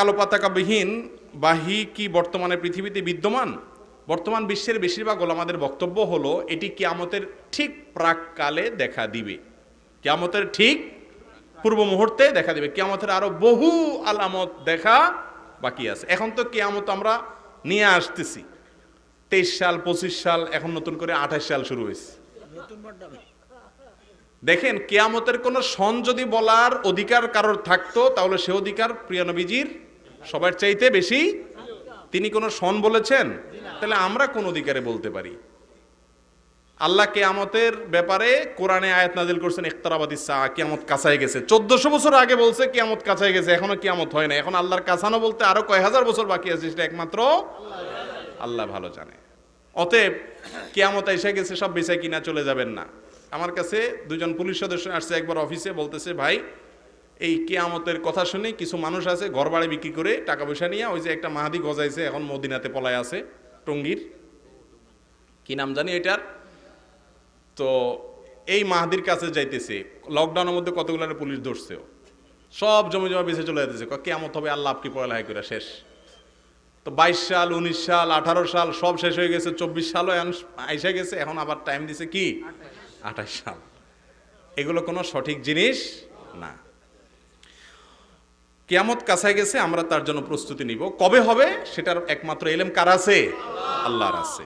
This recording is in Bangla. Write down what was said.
কালো পতাকাবিহীন বাহি কি বর্তমানে পৃথিবীতে বিদ্যমান? বর্তমান বিশ্বের বেশিরভাগ ওলামাদের বক্তব্য হলো, এটি কিয়ামতের ঠিক প্রাককালে দেখা দিবে। কিয়ামতের ঠিক পূর্ব মুহূর্তে দেখা দিবে। কিয়ামতের আরও বহু আলামত দেখা বাকি আছে। এখন তো কিয়ামত আমরা নিয়ে আসতেছি। তেইশ সাল, পঁচিশ সাল, এখন নতুন করে আঠাশ সাল শুরু হয়েছে। দেখেন, কেয়ামতের কোন সন যদি বলার অধিকার কারোর থাকতো, তাহলে সে অধিকার প্রিয় নবীজির সবার চাইতে বেশি তিনি কোন সন বলেছেন? তাহলে আমরা কোন অধিকারে বলতে পারি? আল্লাহ কেয়ামতের ব্যাপারে কোরআনে আয়াত নাজিল করছেন ইখতারাবাদি সা কিয়ামত কাছায় গেছে। চোদ্দশো বছর আগে বলছে, কিয়ামত কাছায় গেছে, এখনও কিয়ামত হয় না এখন আল্লাহর কাছানো বলতে আরও কয় হাজার বছর বাকি আছে সেটা একমাত্র আল্লাহ ভালো জানে। অতএব কিয়ামত এসে গেছে, সব বেচাই কিনা চলে যাবেন না। আমার কাছে দুজন পুলিশ সদস্য আসছে একবার অফিসে, বলতেছে, ভাই এই কেয়ামতের কথা শুনে কিছু মানুষ আছে ঘর বাড়ি বিক্রি করে টাকা পয়সা নিয়ে, ওই যে একটা মাহাদি গজাইছে, এখন মদিনাতে পলায় আছে, টঙ্গীর। কি নাম জানি এটার? তো এই মাহাদির কাছে যাইতেছে লকডাউনের মধ্যে কতগুলো পুলিশ ধরছেও সব জমি জমা বেঁচে চলে যেতেছে কেমন হবে, আল্লাহ আপনি পড়ালেখা করে শেষ। তো বাইশ সাল, উনিশ সাল, আঠারো সাল, সব শেষ হয়ে গেছে, চব্বিশ সালও এখন আইসা গেছে, এখন আবার টাইম দিছে কি? আঠাশ সাল। এগুলো কোনো সঠিক জিনিস না। কেয়ামত কাছায় গেছে, আমরা তার জন্য প্রস্তুতি নিব। কবে হবে? সেটার একমাত্র এলেম কার আছে? আল্লাহর আছে।